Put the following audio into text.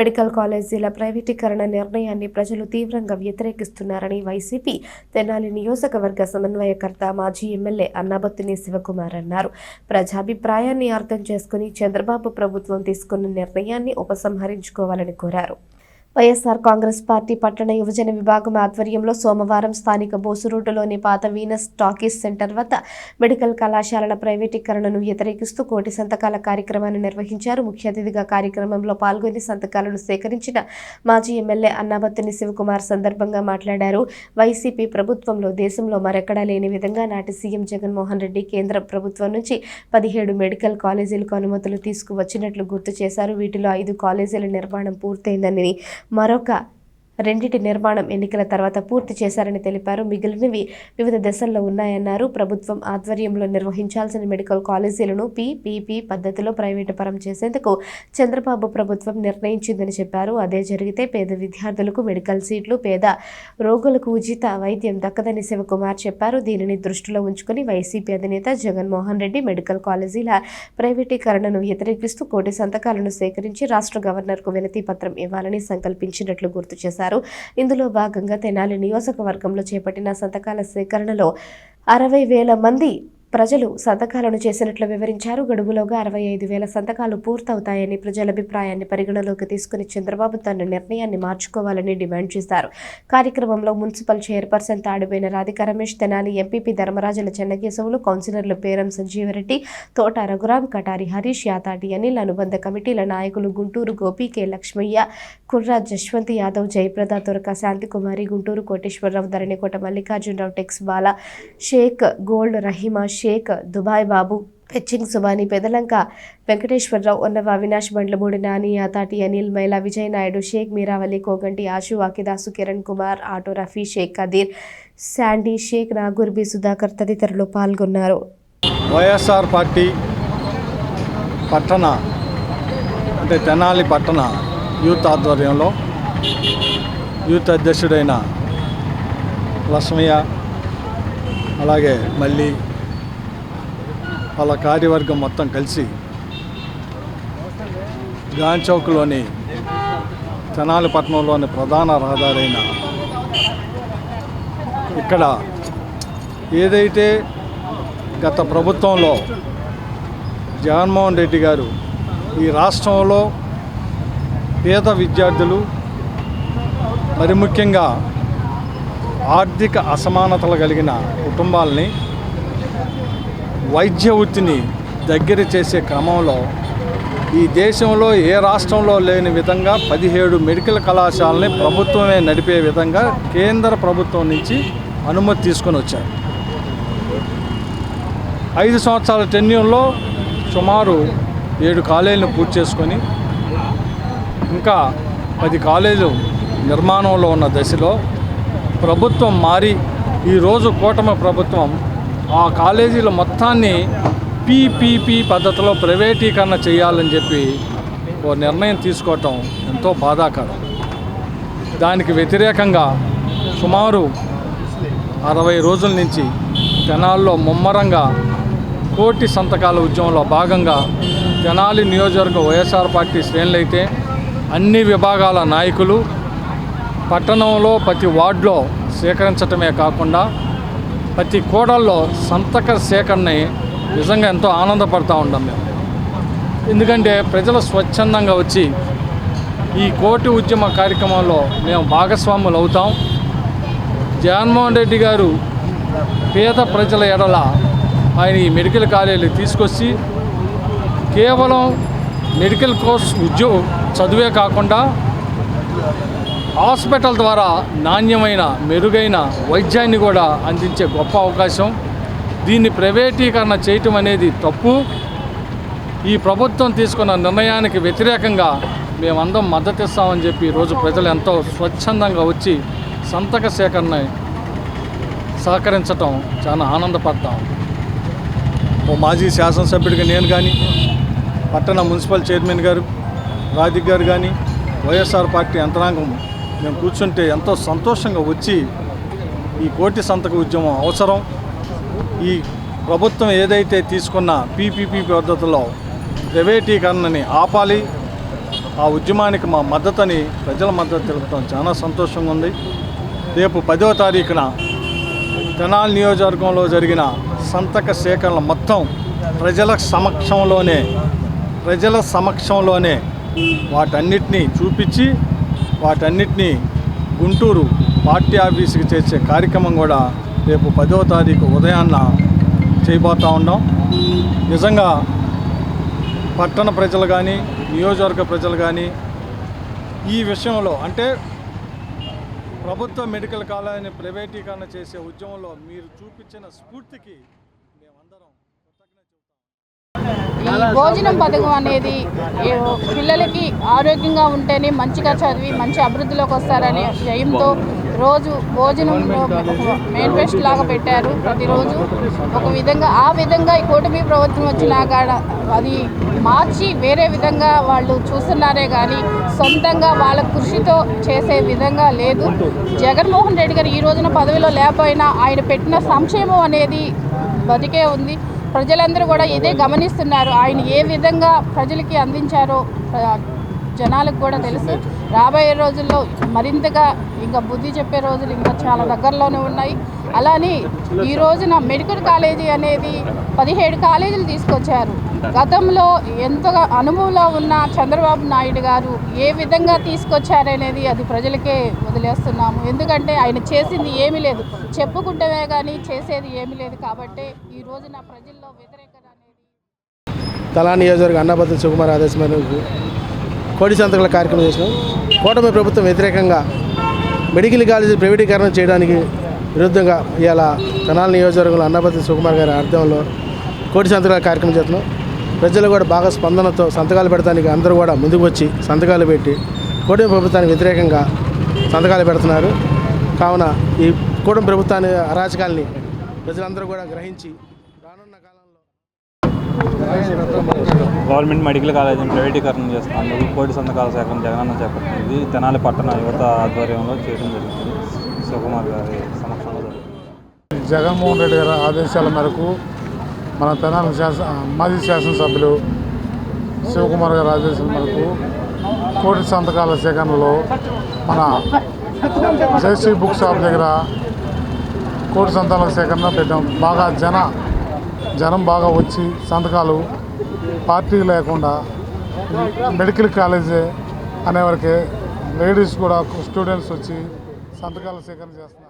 Medical కాలేజీల ప్రైవేటీకరణ నిర్ణయాన్ని ప్రజలు తీవ్రంగా వ్యతిరేకిస్తున్నారని వైసీపీ తెనాలి నియోజకవర్గ సమన్వయకర్త మాజీ ఎమ్మెల్యే అన్నాబత్తిని శివకుమార్ అన్నారు. ప్రజాభిప్రాయాన్ని అర్థం చేసుకుని చంద్రబాబు ప్రభుత్వం తీసుకున్న నిర్ణయాన్ని ఉపసంహరించుకోవాలని కోరారు. వైఎస్ఆర్ కాంగ్రెస్ పార్టీ పట్టణ యువజన విభాగం ఆధ్వర్యంలో సోమవారం స్థానిక బోసు రోడ్డులోని పాత వీనస్ టాకీస్ సెంటర్ వద్ద మెడికల్ కళాశాలల ప్రైవేటీకరణను వ్యతిరేకిస్తూ కోటి సంతకాల కార్యక్రమాన్ని నిర్వహించారు. ముఖ్య అతిథిగా కార్యక్రమంలో పాల్గొని సంతకాలను సేకరించిన మాజీ ఎమ్మెల్యే అన్నాబత్తిని శివకుమార్ సందర్భంగా మాట్లాడారు. వైసీపీ ప్రభుత్వంలో దేశంలో మరెక్కడా లేని విధంగా నాటి సీఎం జగన్మోహన్ రెడ్డి కేంద్ర ప్రభుత్వం నుంచి పదిహేడు మెడికల్ కాలేజీలకు అనుమతులు తీసుకువచ్చినట్లు గుర్తు చేశారు. వీటిలో ఐదు కాలేజీల నిర్మాణం పూర్తయిందని మరొక రెండిటి నిర్మాణం ఎన్నికల తర్వాత పూర్తి చేశారని తెలిపారు. మిగిలినవి వివిధ దశల్లో ఉన్నాయన్నారు. ప్రభుత్వం ఆధ్వర్యంలో నిర్వహించాల్సిన మెడికల్ కాలేజీలను పీపీపీ పద్ధతిలో ప్రైవేటు పరం చేసేందుకు చంద్రబాబు ప్రభుత్వం నిర్ణయించిందని చెప్పారు. అదే జరిగితే పేద విద్యార్థులకు మెడికల్ సీట్లు పేద రోగులకు ఉచిత వైద్యం దక్కదని శివకుమార్ చెప్పారు. దీనిని దృష్టిలో ఉంచుకుని వైసీపీ అధినేత జగన్మోహన్ రెడ్డి మెడికల్ కాలేజీల ప్రైవేటీకరణను వ్యతిరేకిస్తూ కోటి సంతకాలను సేకరించి రాష్ట్ర గవర్నర్కు వినతి పత్రం ఇవ్వాలని సంకల్పించినట్లు గుర్తు చేశారు. ఇందులో భాగంగా తెనాలి నియోజకవర్గంలో చేపట్టిన సంతకాల సేకరణలో అరవై వేల మంది ప్రజలు సంతకాలను చేసినట్లు వివరించారు. గడువులోగా అరవై ఐదు వేల సంతకాలు పూర్తవుతాయని ప్రజల అభిప్రాయాన్ని పరిగణలోకి తీసుకుని చంద్రబాబు తన నిర్ణయాన్ని మార్చుకోవాలని డిమాండ్ చేశారు. కార్యక్రమంలో municipal chairperson Tadiboyina Radhika Ramesh Tenali MPP Dharmarajula Chennakesavulu కౌన్సిలర్లు పేరం సంజీవరెడ్డి తోట రఘురాం కటారి హరీష్ యాతాటి అనిల్ అనుబంధ కమిటీల నాయకులు గుంటూరు గోపి కె. లక్ష్మయ్య కుర్రా జశ్వంత్ యాదవ్ జయప్రద తొరక శాంతికుమారి గుంటూరు కోటేశ్వరరావు ధరణికోట మల్లికార్జునరావు టెక్స్ బాల షేక్ గోల్డ్ రహీమా షేక్ దుబాయ్ బాబు పెచ్చింగ్ సుబాని పెదలంక వెంకటేశ్వరరావు ఉన్నవ అవినాష్ బండ్లమూడి నాని యాతాటి అనిల్ మైలా విజయ్ నాయుడు షేక్ మీరావలి కోగంటి ఆశు వాకిదాసు కిరణ్ కుమార్ ఆటో రఫీ షేక్ కదీర్ శాండీ షేక్ నాగూర్బి సుధాకర్ తదితరులు పాల్గొన్నారు. వైఎస్ఆర్ పార్టీ పట్టణ అంటే తెనాలి పట్టణ యూత్ ఆధ్వర్యంలో యూత్ అధ్యక్షుడైన లక్ష్మయ్య అలాగే మళ్ళీ వాళ్ళ కార్యవర్గం మొత్తం కలిసి గాంచౌక్లోని తెనాలిపట్నంలోని ప్రధాన రహదారైన ఇక్కడ ఏదైతే గత ప్రభుత్వంలో జగన్మోహన్ రెడ్డి గారు ఈ రాష్ట్రంలో పేద విద్యార్థులు మరి ముఖ్యంగా ఆర్థిక అసమానతలు కలిగిన కుటుంబాలని వైద్య వృత్తిని దగ్గర చేసే క్రమంలో ఈ దేశంలో ఏ రాష్ట్రంలో లేని విధంగా పదిహేడు మెడికల్ కళాశాలని ప్రభుత్వమే నడిపే విధంగా కేంద్ర ప్రభుత్వం నుంచి అనుమతి తీసుకొని వచ్చారు. ఐదు సంవత్సరాల టెన్యూర్లో సుమారు ఏడు కాలేజీలను పూర్తి చేసుకొని ఇంకా పది కాలేజీలు నిర్మాణంలో ఉన్న దశలో ప్రభుత్వం మారి ఈరోజు కూటమి ప్రభుత్వం ఆ కాలేజీల మొత్తాన్ని పీపీపీ పద్ధతిలో ప్రైవేటీకరణ చేయాలని చెప్పి ఓ నిర్ణయం తీసుకోవటం ఎంతో బాధాకరం. దానికి వ్యతిరేకంగా సుమారు అరవై రోజుల నుంచి తెనాల్లో ముమ్మరంగా కోటి సంతకాల ఉద్యమంలో భాగంగా తెనాలి నియోజకవర్గ వైఎస్ఆర్ పార్టీ శ్రేణులైతే అన్ని విభాగాల నాయకులు పట్టణంలో ప్రతి వార్డులో సేకరించటమే కాకుండా ప్రతి కోడల్లో సంతక సేకరణని నిజంగా ఎంతో ఆనందపడతా ఉంటాం మేము. ఎందుకంటే ప్రజలు స్వచ్ఛందంగా వచ్చి ఈ కోటి ఉద్యమ కార్యక్రమంలో మేము భాగస్వాములు అవుతాం. జగన్మోహన్ రెడ్డి గారు పేద ప్రజల ఎడల ఆయన ఈ మెడికల్ కాలేజీలు తీసుకొచ్చి కేవలం మెడికల్ కోర్స్ ఉద్యోగ చదువే కాకుండా హాస్పిటల్ ద్వారా నాణ్యమైన మెరుగైన వైద్యాన్ని కూడా అందించే గొప్ప అవకాశం. దీన్ని ప్రైవేటీకరణ చేయటం అనేది తప్పు. ఈ ప్రభుత్వం తీసుకున్న నిర్ణయానికి వ్యతిరేకంగా మేమందరం మద్దతు ఇస్తామని చెప్పి ఈరోజు ప్రజలు ఎంతో స్వచ్ఛందంగా వచ్చి సంతక సేకరణ సహకరించటం చాలా ఆనందపడతాం. ఓ మాజీ శాసనసభ్యుడిగా నేను కానీ పట్టణ మున్సిపల్ చైర్మన్ గారు రాధిక్ గారు కానీ వైఎస్ఆర్ పార్టీ యంత్రాంగం మేము కూర్చుంటే ఎంతో సంతోషంగా వచ్చి ఈ కోటి సంతక ఉద్యమం అవసరం. ఈ ప్రభుత్వం ఏదైతే తీసుకున్న పీపీపీ పద్ధతిలో ప్రైవేటీకరణని ఆపాలి. ఆ ఉద్యమానికి మా మద్దతుని ప్రజల మద్దతు తెలుపుతాం. చాలా సంతోషంగా ఉంది. రేపు పదవ తారీఖున తెనాలి నియోజకవర్గంలో జరిగిన సంతక సేకరణ మొత్తం ప్రజల సమక్షంలోనే ప్రజల సమక్షంలోనే వాటన్నిటినీ చూపించి వాటన్నిటినీ గుంటూరు పార్టీ ఆఫీస్కి చేసే కార్యక్రమం కూడా రేపు పదో తారీఖు ఉదయాన్న చేయబోతా ఉన్నాం. నిజంగా పట్టణ ప్రజలు కానీ నియోజకవర్గ ప్రజలు కానీ ఈ విషయంలో అంటే ప్రభుత్వ మెడికల్ కాలేజీని ప్రైవేటీకరణ చేసే ఉద్యమంలో మీరు చూపించిన స్ఫూర్తికి మేమందరం కృతజ్ఞత చెబుతాం ఈ భోజనం పథకం అనేది పిల్లలకి ఆరోగ్యంగా ఉంటేనే మంచిగా చదివి మంచి అభివృద్ధిలోకి వస్తారని జయంతో రోజు భోజనం మేనిఫెస్ట్ లాగా పెట్టారు. ప్రతిరోజు ఒక విధంగా ఆ విధంగా ఈ కూటమి ప్రభుత్వం వచ్చినాక అది మార్చి వేరే విధంగా వాళ్ళు చూస్తున్నారే కానీ సొంతంగా వాళ్ళ కృషితో చేసే విధంగా లేదు. జగన్మోహన్ రెడ్డి గారు ఈ రోజున పదవిలో లేకపోయినా ఆయన పెట్టిన సంక్షేమం అనేది బతికే ఉంది. ప్రజలందరూ కూడా ఇదే గమనిస్తున్నారు. ఆయన ఏ విధంగా ప్రజలకి అందించారో జనాలకు కూడా తెలుసు. రాబోయే రోజుల్లో మరింతగా ఇంకా బుద్ధి చెప్పే రోజులు ఇంకా చాలా దగ్గరలోనే ఉన్నాయి. అలానే ఈ రోజున మెడికల్ కాలేజీ అనేది పదిహేడు కాలేజీలు తీసుకొచ్చారు. గతంలో ఎంతగా అనుభవంలో ఉన్న చంద్రబాబు నాయుడు గారు ఏ విధంగా తీసుకొచ్చారనేది అది ప్రజలకే వదిలేస్తున్నాము. ఎందుకంటే ఆయన చేసింది ఏమీ లేదు. చెప్పుకుంటమే కానీ చేసేది ఏమీ లేదు కాబట్టి ఈ రోజున ప్రజల్లో వ్యతిరేకత అనేది తలా నియోజకవర్గ అన్నభద్ర సుకుమార్ ఆదేశం మేరకు కోడి సంతకాల కార్యక్రమం చేసినాం. కూటమి ప్రభుత్వం వ్యతిరేకంగా మెడికల్ కాలేజీ ప్రైవేటీకరణ చేయడానికి విరుద్ధంగా ఇవాళ తెనాలి నియోజకవర్గంలో అన్నపతి సుకుమార్ గారి ఆర్థంలో కోటి సంతకాల కార్యక్రమం చేస్తున్నాం. ప్రజలు కూడా బాగా స్పందనతో సంతకాలు పెడతానికి అందరూ కూడా ముందుకు వచ్చి సంతకాలు పెట్టి కూటమి ప్రభుత్వానికి వ్యతిరేకంగా సంతకాలు పెడుతున్నారు. కావున ఈ కూటమి ప్రభుత్వాన్ని అరాచకాల్ని ప్రజలందరూ కూడా గ్రహించి రానున్న కాలంలో గవర్నమెంట్ మెడికల్ కాలేజీని ప్రైవేటీకరణ చేస్తున్నందుకు కోటి సంతకాల సేకరణ జగనన్న చేపట్టింది. తెనాలి పట్టణ యువత ఆధ్వర్యంలో చేయడం జరుగుతుంది. శివకుమార్ గారి సమక్షంలో జగన్మోహన్ రెడ్డి గారి ఆదేశాల మేరకు మన తెలంగాణ శాసన మాజీ శాసనసభ్యులు శివకుమార్ గారి ఆదేశాల మేరకు కోటి సంతకాల సేకరణలో మన జయశ్రీ బుక్ షాప్ దగ్గర కోటి సంతకాల సేకరణ పెట్టాం. బాగా జన జనం బాగా వచ్చి సంతకాలు పార్టీ లేకుండా మెడికల్ కాలేజీ అనేవరకే లేడీస్ కూడా స్టూడెంట్స్ వచ్చి సంతకాల సేకరణ చేస్తున్నారు.